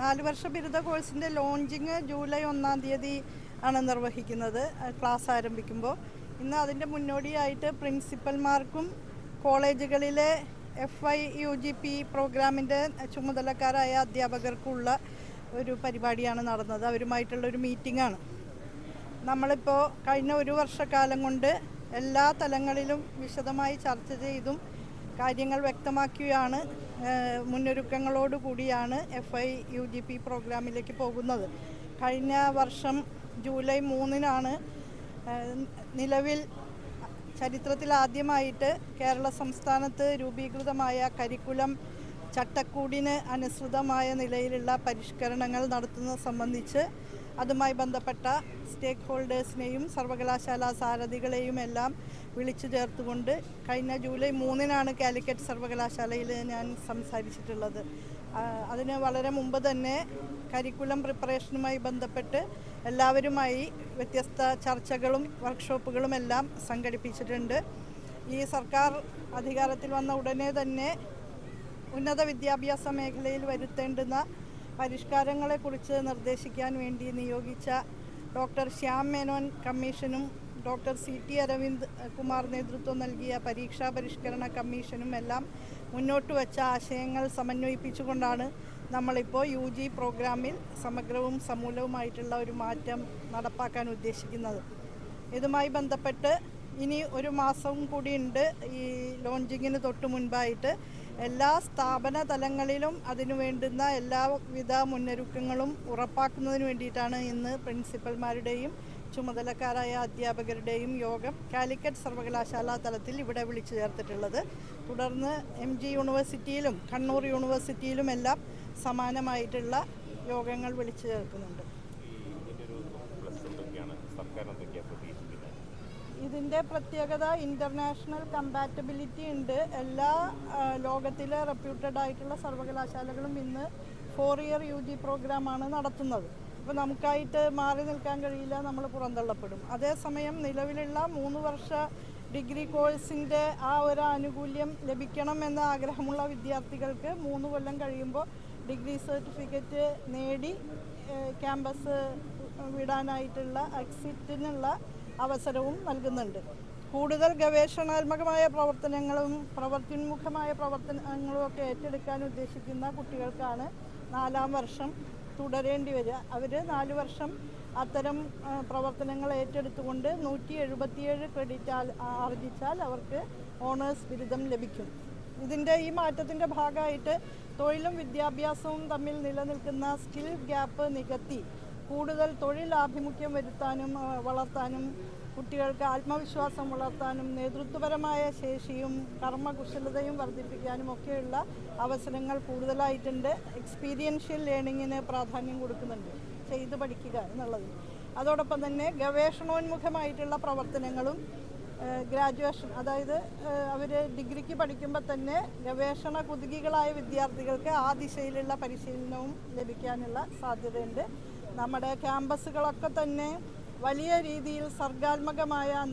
നാല് വർഷ ബിരുദ കോഴ്സിന്റെ ലോഞ്ചിങ് ജൂലൈ ഒന്നാം തീയതി ആണ് നിർവഹിക്കുന്നത്. ക്ലാസ് ആരംഭിക്കുമ്പോൾ ഇന്ന് അതിന്റെ മുന്നോടിയായിട്ട് പ്രിൻസിപ്പൽമാർക്കും കോളേജുകളിലെ F Y U G P പ്രോഗ്രാമിന്റെ ചുമതലക്കാരായ അധ്യാപകർക്കുള്ള ഒരു പരിപാടിയാണ് നടന്നത്. അവരുമായിട്ടുള്ള ഒരു മീറ്റിംഗ് ആണ്. നമ്മളിപ്പോൾ കഴിഞ്ഞ ഒരു വർഷക്കാലം കൊണ്ട് എല്ലാ തലങ്ങളിലും വിശദമായി ചർച്ച ചെയ്തും കാര്യങ്ങൾ വ്യക്തമാക്കിയാണ് മുന്നൊരുക്കങ്ങളോടുകൂടിയാണ് കൂടിയാണ് F Y U G P പ്രോഗ്രാമിലേക്ക് പോകുന്നത്. കഴിഞ്ഞ വർഷം ജൂലൈ മൂന്നിനാണ് നിലവിൽ ചരിത്രത്തിൽ ആദ്യമായിട്ട് കേരള സംസ്ഥാനത്ത് രൂപീകൃതമായ കരിക്കുലം ചട്ടക്കൂടിന് അനുസൃതമായ നിലയിലുള്ള പരിഷ്കരണങ്ങൾ നടത്തുന്നത് സംബന്ധിച്ച് അതുമായി ബന്ധപ്പെട്ട സ്റ്റേക്ക് ഹോൾഡേഴ്സിനെയും സർവകലാശാല സാരഥികളെയും എല്ലാം വിളിച്ചു ചേർത്തുകൊണ്ട് കഴിഞ്ഞ ജൂലൈ മൂന്നിനാണ് കാലിക്കറ്റ് സർവകലാശാലയിൽ ഞാൻ സംസാരിച്ചിട്ടുള്ളത്. അതിന് വളരെ മുമ്പ് തന്നെ കരിക്കുലം പ്രിപ്പറേഷനുമായി ബന്ധപ്പെട്ട് എല്ലാവരുമായി വ്യത്യസ്ത ചർച്ചകളും വർക്ക്ഷോപ്പുകളും എല്ലാം സംഘടിപ്പിച്ചിട്ടുണ്ട്. ഈ സർക്കാർ അധികാരത്തിൽ വന്ന ഉടനെ തന്നെ ഉന്നത വിദ്യാഭ്യാസ മേഖലയിൽ വരുത്തേണ്ടുന്ന പരിഷ്കാരങ്ങളെക്കുറിച്ച് നിർദ്ദേശിക്കാൻ വേണ്ടി നിയോഗിച്ച ഡോക്ടർ ശ്യാം മേനോൻ കമ്മീഷനും doctor C T Aravind Kumar നേതൃത്വം നൽകിയ പരീക്ഷാ പരിഷ്കരണ കമ്മീഷനും എല്ലാം മുന്നോട്ട് വച്ച ആശയങ്ങൾ സമന്വയിപ്പിച്ചുകൊണ്ടാണ് നമ്മളിപ്പോൾ യു ജി പ്രോഗ്രാമിൽ സമഗ്രവും സമൂലവുമായിട്ടുള്ള ഒരു മാറ്റം നടപ്പാക്കാൻ ഉദ്ദേശിക്കുന്നത്. ഇതുമായി ബന്ധപ്പെട്ട് ഇനി ഒരു മാസവും കൂടിയുണ്ട് ഈ ലോഞ്ചിങ്ങിന് തൊട്ട് മുൻപായിട്ട് എല്ലാ സ്ഥാപന തലങ്ങളിലും അതിനു വേണ്ടുന്ന എല്ലാവിധ മുന്നൊരുക്കങ്ങളും ഉറപ്പാക്കുന്നതിന് വേണ്ടിയിട്ടാണ് ഇന്ന് പ്രിൻസിപ്പൽമാരുടെയും ചുമതലക്കാരായ അധ്യാപകരുടെയും യോഗം കാലിക്കറ്റ് സർവകലാശാല തലത്തിൽ ഇവിടെ വിളിച്ചു ചേർത്തിട്ടുള്ളത്. തുടർന്ന് എം ജി യൂണിവേഴ്സിറ്റിയിലും കണ്ണൂർ യൂണിവേഴ്സിറ്റിയിലും എല്ലാം സമാനമായിട്ടുള്ള യോഗങ്ങൾ വിളിച്ചു ചേർക്കുന്നുണ്ട്. സർക്കാർ ഇതിന്റെ പ്രത്യേകത ഇന്റർനാഷണൽ കമ്പാറ്റബിലിറ്റി ഉണ്ട്. എല്ലാ ലോകത്തിലെ റെപ്യൂട്ടഡ് ആയിട്ടുള്ള സർവകലാശാലകളും ഇന്ന് ഫോർ ഇയർ യു ജി പ്രോഗ്രാമാണ് നടത്തുന്നത്. അപ്പോൾ നമുക്കായിട്ട് മാറി നിൽക്കാൻ കഴിയില്ല നമ്മൾ പുറന്തള്ളപ്പെടും. അതേസമയം നിലവിലുള്ള മൂന്ന് വർഷ ഡിഗ്രി കോഴ്സിന്റെ ആ ഒരു ആനുകൂല്യം ലഭിക്കണം എന്ന ആഗ്രഹമുള്ള വിദ്യാർത്ഥികൾക്ക് മൂന്ന് കൊല്ലം കഴിയുമ്പോൾ ഡിഗ്രി സർട്ടിഫിക്കറ്റ് നേടി ക്യാമ്പസ് വിടാനായിട്ടുള്ള എക്സിറ്റിനുള്ള അവസരവും നൽകുന്നുണ്ട്. കൂടുതൽ ഗവേഷണാത്മകമായ പ്രവർത്തനങ്ങളും പ്രവർത്തിന്മുഖമായ പ്രവർത്തനങ്ങളും ഒക്കെ ഏറ്റെടുക്കാൻ ഉദ്ദേശിക്കുന്ന കുട്ടികൾക്കാണ് നാലാം വർഷം തുടരേണ്ടി വരിക. അവർ നാല് വർഷം അത്തരം പ്രവർത്തനങ്ങൾ ഏറ്റെടുത്തുകൊണ്ട് നൂറ്റി എഴുപത്തിയേഴ് ക്രെഡിറ്റ് ആർജിച്ചാൽ അവർക്ക് ഓണേഴ്സ് ബിരുദം ലഭിക്കും. ഇതിന്റെ ഈ മാറ്റത്തിന്റെ ഭാഗമായിട്ട് തൊഴിലും വിദ്യാഭ്യാസവും തമ്മിൽ നിലനിൽക്കുന്ന സ്കിൽ ഗ്യാപ്പ് നികത്തി കൂടുതൽ തൊഴിലാഭിമുഖ്യം വരുത്താനും വളർത്താനും കുട്ടികൾക്ക് ആത്മവിശ്വാസം വളർത്താനും നേതൃത്വപരമായ ശേഷിയും കർമ്മകുശലതയും വർദ്ധിപ്പിക്കാനും ഒക്കെയുള്ള അവസരങ്ങൾ കൂടുതലായിട്ടുണ്ട്. എക്സ്പീരിയൻഷ്യൽ ലേണിങ്ങിന് പ്രാധാന്യം കൊടുക്കുന്നുണ്ട്. ചെയ്ത് പഠിക്കുക എന്നുള്ളത്. അതോടൊപ്പം തന്നെ ഗവേഷണോന്മുഖമായിട്ടുള്ള പ്രവർത്തനങ്ങളും ഗ്രാജുവേഷൻ അതായത് അവർ ഡിഗ്രിക്ക് പഠിക്കുമ്പോൾ തന്നെ ഗവേഷണ കുതുകികളായ വിദ്യാർത്ഥികൾക്ക് ആ ദിശയിലുള്ള പരിശീലനവും ലഭിക്കാനുള്ള സാധ്യതയുണ്ട്. നമ്മുടെ ക്യാമ്പസുകളൊക്കെ തന്നെ വലിയ രീതിയിൽ സർഗാത്മകമായ